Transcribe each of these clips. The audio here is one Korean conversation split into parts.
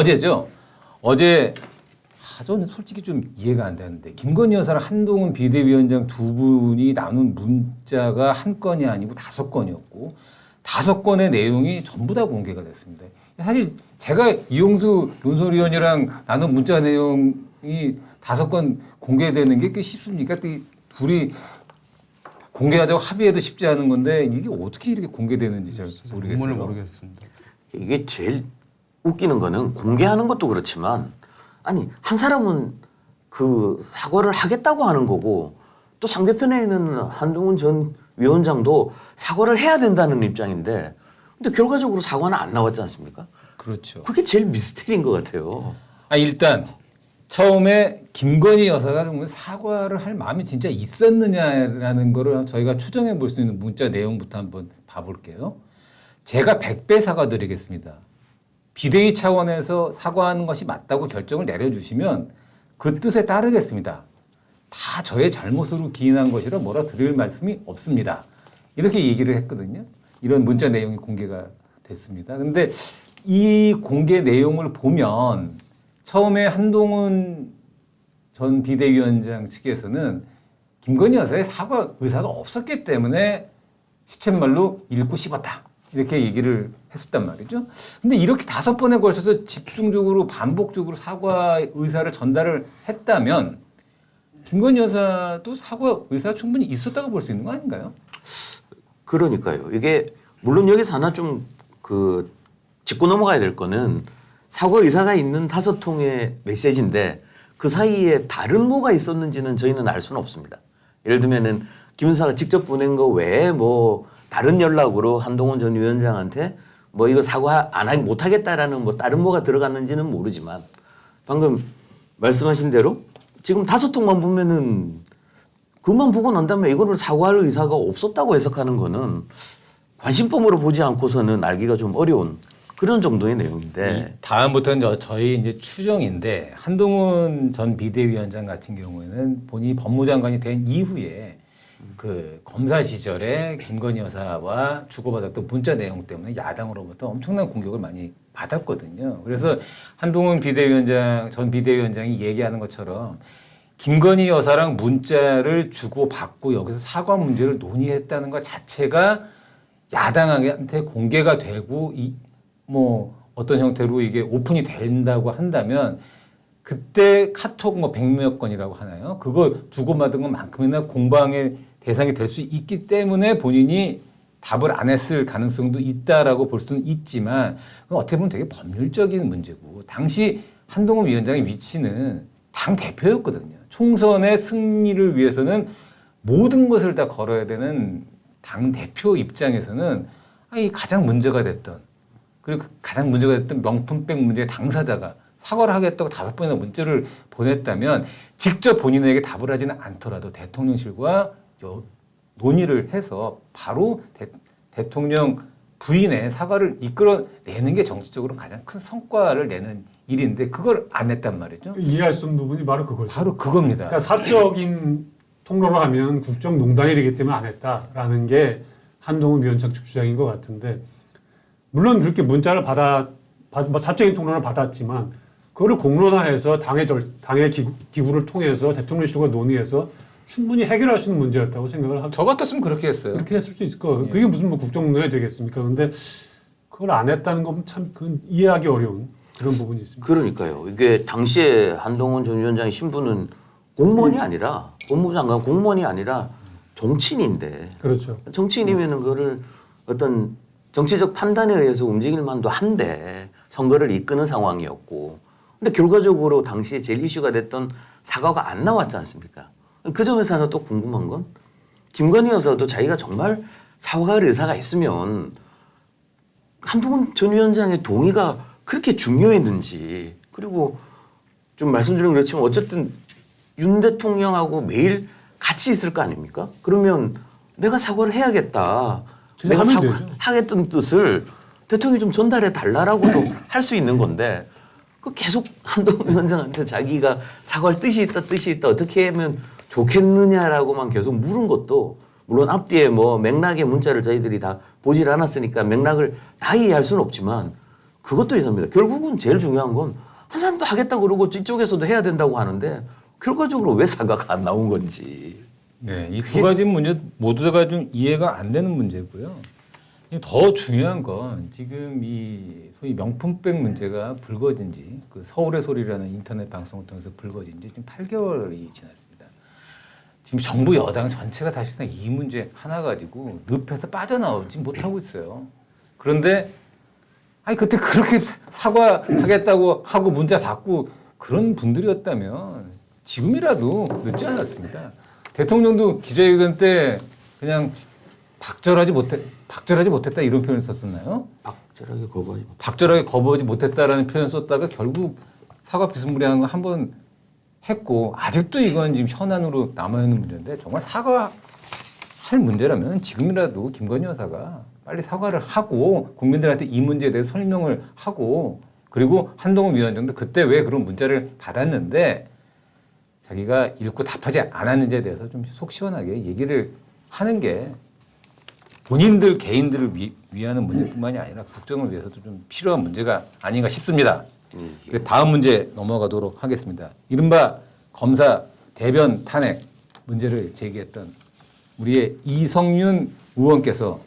어제죠. 어제 아, 저는 솔직히 좀 이해가 안 되는데 김건희 여사랑 한동훈 비대위원장 두 분이 나눈 문자가 한 건이 아니고 다섯 건이었고 다섯 건의 내용이 전부 다 공개가 됐습니다. 사실 제가 이용수 논설위원이랑 나눈 문자 내용이 다섯 건 공개되는 게 꽤 쉽습니까? 이 둘이 공개하자고 합의해도 쉽지 않은 건데 이게 어떻게 이렇게 공개되는지 잘 모르겠어요. 모르겠습니다. 이게 제일 웃기는 거는 공개하는 것도 그렇지만 아니 한 사람은 그 사과를 하겠다고 하는 거고 또 상대편에 있는 한동훈 전 위원장도 사과를 해야 된다는 입장인데 근데 결과적으로 사과는 안 나왔지 않습니까? 그렇죠. 그게 제일 미스테리인 것 같아요. 아 일단 처음에 김건희 여사가 사과를 할 마음이 진짜 있었느냐라는 거를 저희가 추정해 볼 수 있는 문자 내용부터 한번 봐볼게요. 제가 100배 사과드리겠습니다. 비대위 차원에서 사과하는 것이 맞다고 결정을 내려주시면 그 뜻에 따르겠습니다. 다 저의 잘못으로 기인한 것이라 뭐라 드릴 말씀이 없습니다. 이렇게 얘기를 했거든요. 이런 문자 내용이 공개가 됐습니다. 근데 이 공개 내용을 보면 처음에 한동훈 전 비대위원장 측에서는 김건희 여사의 사과 의사가 없었기 때문에 시쳇말로 읽고 씹었다. 이렇게 얘기를 했었단 말이죠. 근데 이렇게 다섯 번에 걸쳐서 집중적으로 반복적으로 사과 의사를 전달을 했다면 김건희 여사도 사과 의사가 충분히 있었다고 볼 수 있는 거 아닌가요? 그러니까요. 이게 물론 여기서 하나 좀그 짚고 넘어가야 될 거는 사과 의사가 있는 다섯 통의 메시지인데 그 사이에 다른 뭐가 있었는지는 저희는 알 수는 없습니다. 예를 들면은 김 여사가 직접 보낸 거 외에 뭐 다른 연락으로 한동훈 전 위원장한테 뭐 이거 사과 안 하기 못 하겠다라는 뭐 다른 뭐가 들어갔는지는 모르지만 방금 말씀하신 대로 지금 다섯 통만 보면은 그것만 보고 난 다음에 이거를 사과할 의사가 없었다고 해석하는 거는 관심법으로 보지 않고서는 알기가 좀 어려운 그런 정도의 내용인데. 이 다음부터는 저, 저희 이제 추정인데 한동훈 전 비대위원장 같은 경우에는 본인이 법무장관이 된 이후에 그 검사 시절에 김건희 여사와 주고받았던 문자 내용 때문에 야당으로부터 엄청난 공격을 많이 받았거든요. 그래서 한동훈 비대위원장 전 비대위원장이 얘기하는 것처럼 김건희 여사랑 문자를 주고 받고 여기서 사과 문제를 논의했다는 것 자체가 야당한테 공개가 되고 이 뭐 어떤 형태로 이게 오픈이 된다고 한다면 그때 카톡 뭐 백몇 건이라고 하나요? 그거 주고받은 것만큼이나 공방의 대상이 될 수 있기 때문에 본인이 답을 안 했을 가능성도 있다라고 볼 수는 있지만 어떻게 보면 되게 법률적인 문제고 당시 한동훈 위원장의 위치는 당 대표였거든요. 총선의 승리를 위해서는 모든 것을 다 걸어야 되는 당 대표 입장에서는 아니 가장 문제가 됐던 그리고 그 가장 문제가 됐던 명품백 문제의 당사자가 사과를 하겠다고 다섯 번이나 문자를 보냈다면 직접 본인에게 답을 하지는 않더라도 대통령실과 여- 논의를 해서 바로 대, 통령 부인의 사과를 이끌어내는 게 정치적으로 가장 큰 성과를 내는 일인데 그걸 안 했단 말이죠. 이해할 수 없는 부분이 바로 그거죠. 바로 그겁니다. 그러니까 사적인 통로로 하면 국정농단이 되기 때문에 안 했다라는 게 한동훈 위원장 측 주장인 것 같은데 물론 그렇게 문자를 받아 받- 뭐 사적인 통로를 받았지만 그거를 공론화해서 당의 절 당의 기구, 기구를 통해서 대통령실과 논의해서 충분히 해결할 수 있는 문제였다고 생각을 하고 저 같았으면 그렇게 했어요. 그렇게 했을 수 있을 거 같아요. 그게 무슨 뭐 국정농단이 되겠습니까? 근데 그걸 안 했다는 건 참 그건 이해하기 어려운 그런 부분이 있습니다. 그러니까요. 이게 당시에 한동훈 전 위원장의 신분은 공무원이 아니라 법무부 장관 공무원이 아니라 정치인인데 그렇죠. 정치인이면은 그거를 어떤 정치적 판단에 의해서 움직일 만도 한데 선거를 이끄는 상황이었고 근데 결과적으로 당시에 제일 이슈가 됐던 사과가 안 나왔지 않습니까? 그 점에서 하나 또 궁금한 건 김건희 여사도 자기가 정말 사과할 의사가 있으면 한동훈 전 위원장의 동의가 그렇게 중요했는지 그리고 좀 말씀드리면 그렇지만 어쨌든 윤 대통령하고 매일 같이 있을 거 아닙니까? 그러면 내가 사과를 해야겠다. 내가. 사과하겠다는 뜻을 대통령이 좀 전달해 달라라고도 할 수 있는 건데 그 계속 한동훈 위원장한테 자기가 사과할 뜻이 있다 뜻이 있다 어떻게 하면 좋겠느냐라고만 계속 물은 것도 물론 앞뒤에 뭐 맥락의 문자를 저희들이 다 보질 않았으니까 맥락을 다 이해할 수는 없지만 그것도 있습니다. 결국은 제일 중요한 건 한 사람도 하겠다고 그러고 이쪽에서도 해야 된다고 하는데 결과적으로 왜 사과가 안 나온 건지. 네, 이 두 가지 문제 모두가 좀 이해가 안 되는 문제고요. 더 중요한 건 지금 이 소위 명품백 문제가 불거진 지 그 서울의 소리라는 인터넷 방송을 통해서 불거진 지 지금 8개월이 지났습니다. 지금 정부 여당 전체가 사실상 이 문제 하나 가지고 늪에서 빠져나오지 못하고 있어요. 그런데 아니 그때 그렇게 사과하겠다고 하고 문자 받고 그런 분들이었다면 지금이라도 늦지 않았습니다. 대통령도 기자회견 때 그냥 박절하지 못해 박절하지 못했다 이런 표현을 썼었나요? 박절하게 거부하지 못. 박절하게 거부하지 못했다라는 표현 썼다가 결국 사과 비스무리한 거 한 번 했고 아직도 이건 지금 현안으로 남아 있는 문제인데 정말 사과할 문제라면 지금이라도 김건희 여사가 빨리 사과를 하고 국민들한테 이 문제에 대해 설명을 하고 그리고 한동훈 위원장도 그때 왜 그런 문자를 받았는데 자기가 읽고 답하지 않았는지에 대해서 좀 속 시원하게 얘기를 하는 게 본인들 개인들을 위, 위하는 문제뿐만이 아니라 국정을 위해서도 좀 필요한 문제가 아닌가 싶습니다. 그리고 다음 문제 넘어가도록 하겠습니다. 이른바 검사 대변 탄핵 문제를 제기했던 우리의 이성윤 의원께서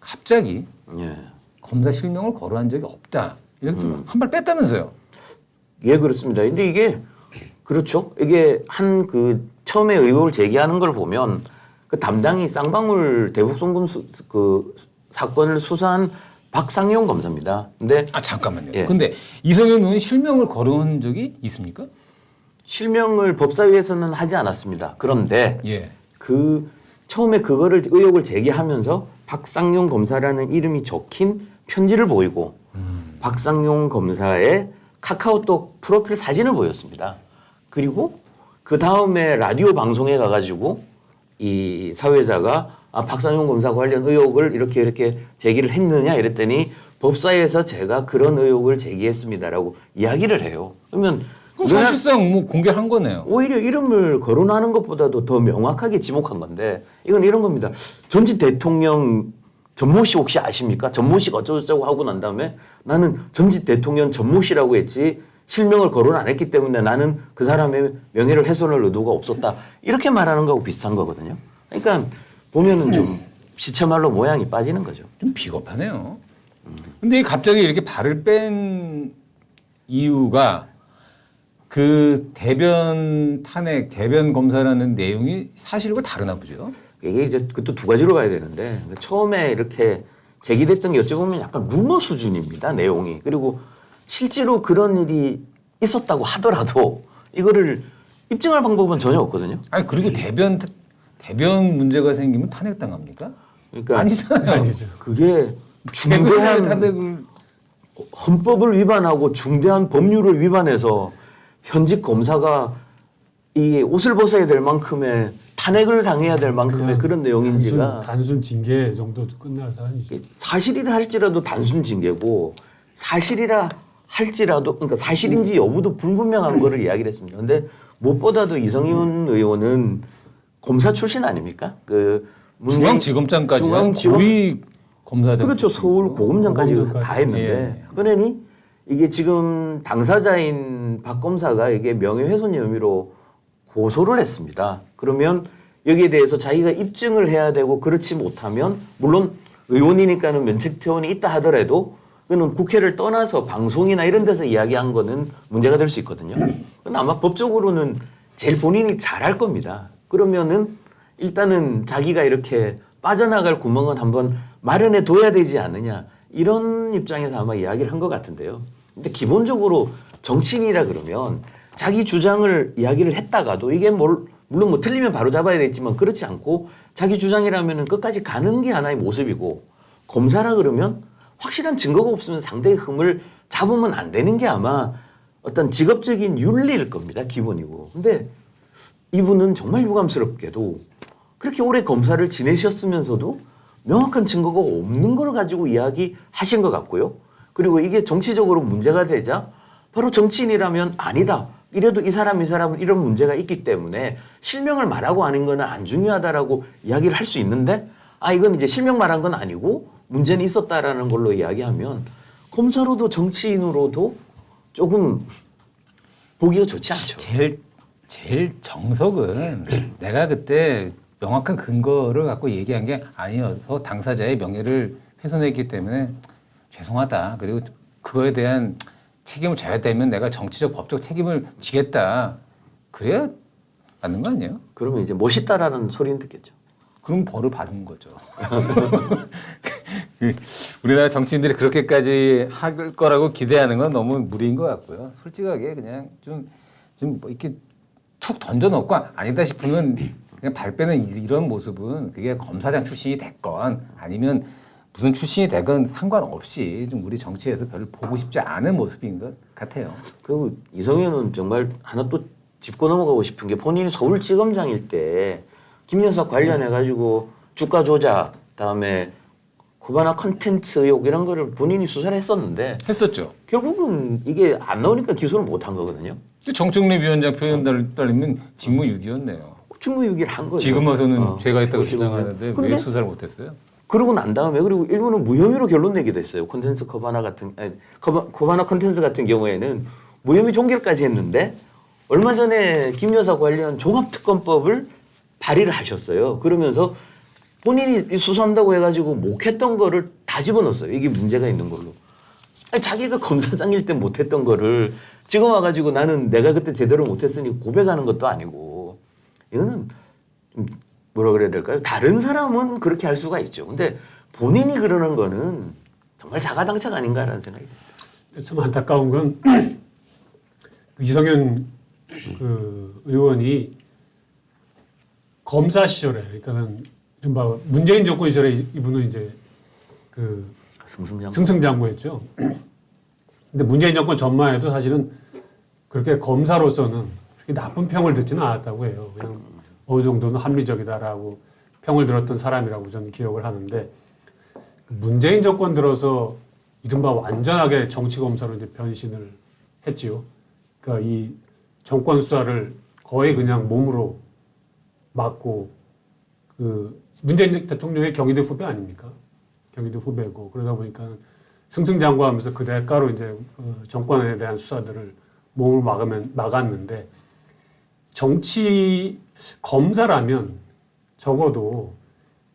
갑자기 예. 검사 실명을 거론한 적이 없다. 이렇게 한발 뺐다면서요. 예, 그렇습니다. 근데 이게 그렇죠. 이게 한 그 처음에 의혹을 제기하는 걸 보면 그 담당이 쌍방울 대북 송금 수, 그 사건을 수사한 박상용 검사입니다. 근데 아 잠깐만요. 예. 근데 이성윤 의원 실명을 거론한 적이 있습니까? 실명을 법사위에서는 하지 않았습니다. 그런데 예. 그 처음에 그거를 의혹을 제기하면서 박상용 검사라는 이름이 적힌 편지를 보이고 박상용 검사의 카카오톡 프로필 사진을 보였습니다. 그리고 그 다음에 라디오 방송에 가가지고 이 사회자가 아, 박상용 검사 관련 의혹을 이렇게 이렇게 제기를 했느냐 이랬더니 법사위에서 제가 그런 의혹을 제기했습니다라고 이야기를 해요. 그러면 그럼 사실상 뭐 공개한 거네요. 오히려 이름을 거론하는 것보다도 더 명확하게 지목한 건데 이건 이런 겁니다. 전직 대통령 전모 씨 혹시 아십니까? 전모 씨가 어쩌고저쩌고 하고 난 다음에 나는 전직 대통령 전모 씨라고 했지 실명을 거론 안 했기 때문에 나는 그 사람의 명예를 훼손할 의도가 없었다. 이렇게 말하는 거하고 비슷한 거거든요. 그러니까 보면은 좀 시체 말로 모양이 빠지는 거죠. 좀 비겁하네요. 근데 이 갑자기 이렇게 발을 뺀 이유가 그 대변 탄핵, 대변 검사라는 내용이 사실과 다르나 보죠. 이게 이제 그것도 두 가지로 봐야 되는데 처음에 이렇게 제기됐던 게 어찌 보면 약간 루머 수준입니다 내용이 그리고 실제로 그런 일이 있었다고 하더라도 이거를 입증할 방법은 전혀 없거든요. 아니 그리고 대변 대변 문제가 생기면 탄핵 당합니까? 그러니까 아니잖아요. 아니죠. 그게 중대한 탄핵을 헌법을 위반하고 중대한 법률을 위반해서 현직 검사가 이 옷을 벗어야 될 만큼의 탄핵을 당해야 될 만큼의 그런 내용인지가 단순, 단순 징계 정도 끝날 사안이죠. 사실이라 할지라도 단순 징계고 사실이라 할지라도 그러니까 사실인지 여부도 불분명한 거를 이야기를 했습니다. 근데 무엇보다도 이성윤 의원은 검사 출신 아닙니까? 그 문재인- 중앙지검장까지 중앙지검- 고위 검사장 그렇죠. 서울 고검장까지 고검장까지. 다 했는데 예. 그러니 이게 지금 당사자인 박 검사가 이게 명예훼손 혐의로 고소를 했습니다. 그러면 여기에 대해서 자기가 입증을 해야 되고 그렇지 못하면 물론 의원이니까는 면책 퇴원이 있다 하더라도 그는 국회를 떠나서 방송이나 이런 데서 이야기한 거는 문제가 될 수 있거든요. 그건 아마 법적으로는 제일 본인이 잘할 겁니다. 그러면은 일단은 자기가 이렇게 빠져나갈 구멍은 한번 마련해 둬야 되지 않느냐 이런 입장에서 아마 이야기를 한 것 같은데요. 근데 기본적으로 정치인이라 그러면 자기 주장을 이야기를 했다가도 이게 뭘 물론 뭐 틀리면 바로 잡아야 되겠지만 그렇지 않고 자기 주장이라면은 끝까지 가는 게 하나의 모습이고 검사라 그러면 확실한 증거가 없으면 상대의 흠을 잡으면 안 되는 게 아마 어떤 직업적인 윤리일 겁니다 기본이고 근데 이분은 정말 유감스럽게도 그렇게 오래 검사를 지내셨으면서도 명확한 증거가 없는 걸 가지고 이야기하신 것 같고요. 그리고 이게 정치적으로 문제가 되자 바로 정치인이라면 아니다. 이래도 이 사람 이 사람은 이런 문제가 있기 때문에 실명을 말하고 아닌 거는 안 중요하다라고 이야기를 할 수 있는데 아 이건 이제 실명 말한 건 아니고 문제는 있었다라는 걸로 이야기하면 검사로도 정치인으로도 조금 보기가 좋지 않죠. 제일 제일 정석은 내가 그때 명확한 근거를 갖고 얘기한 게 아니어서 당사자의 명예를 훼손했기 때문에 죄송하다. 그리고 그거에 대한 책임을 져야 되면 내가 정치적 법적 책임을 지겠다. 그래야 맞는 거 아니에요? 그러면 이제 멋있다라는 소리는 듣겠죠. 그럼 벌을 받는 거죠. 그 우리나라 정치인들이 그렇게까지 할 거라고 기대하는 건 너무 무리인 것 같고요. 솔직하게 그냥 좀, 좀 뭐 이렇게 툭 던져놓고 아니다 싶으면 그냥 발 빼는 이- 이런 모습은 그게 검사장 출신이 됐건 아니면 무슨 출신이 되건 상관없이 좀 우리 정치에서 별로 보고 싶지 않은 모습인 것 같아요. 그리고 이성윤은 정말 하나 또 짚고 넘어가고 싶은 게 본인이 서울지검장일 때 김여사 관련해 가지고 주가 조작 그다음에 코바나 컨텐츠 의혹 이런 거를 본인이 수사를 했었는데 했었죠. 결국은 이게 안 나오니까 기소를 못 한 거거든요. 정청래 위원장 표현 달- 따르면 직무유기였네요. 직무유기를 한 거예요. 지금 와서는 어. 죄가 있다고 주장하는데 왜 수사를 못했어요? 그러고 난 다음에 그리고 일본은 무혐의로 결론 내기도 했어요. 콘텐츠 코바나 같은 아니, 코바, 코바나 콘텐츠 같은 경우에는 무혐의 종결까지 했는데 얼마 전에 김 여사 관련 종합특검법을 발의를 하셨어요. 그러면서 본인이 이 수사한다고 해가지고 못했던 거를 다 집어넣었어요. 이게 문제가 있는 걸로. 아니, 자기가 검사장일 때 못했던 거를 지금 와가지고 나는 내가 그때 제대로 못했으니 고백하는 것도 아니고 이거는 좀 뭐라 그래야 될까요? 다른 사람은 그렇게 할 수가 있죠. 근데 본인이 그러는 거는 정말 자가당착 아닌가라는 생각이 듭니다. 참 안타까운 건그 이성윤 그 의원이 검사 시절에 그러니까는 이른바 문재인 정권 시절에 이- 이분은 이제 그 승승장. 승승장구했죠. 근데 문재인 정권 전만 해도 사실은 그렇게 검사로서는 그렇게 나쁜 평을 듣지는 않았다고 해요. 그냥 어느 정도는 합리적이다라고 평을 들었던 사람이라고 저는 기억을 하는데 문재인 정권 들어서 이른바 완전하게 정치 검사로 이제 변신을 했지요. 그러니까 이 정권 수사를 거의 그냥 몸으로 맡고 그 문재인 대통령의 경희대 후배 아닙니까? 경희대 후배고 그러다 보니까 승승장구하면서 그 대가로 이제 그 정권에 대한 수사들을 몸을 막으면 막았는데 정치 검사라면 적어도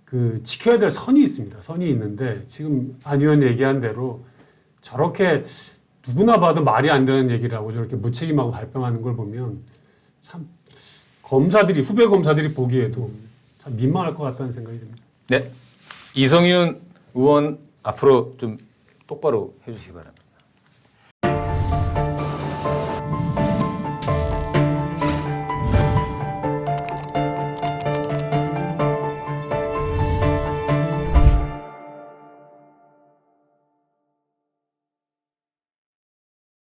그 지켜야 될 선이 있습니다. 선이 있는데 지금 안 의원 얘기한 대로 저렇게 누구나 봐도 말이 안 되는 얘기라고 저렇게 무책임하고 발뺌하는 걸 보면 참 검사들이 후배 검사들이 보기에도 참 민망할 것 같다는 생각이 듭니다. 네. 이성윤 의원 앞으로 좀 똑바로 해주시기 바랍니다.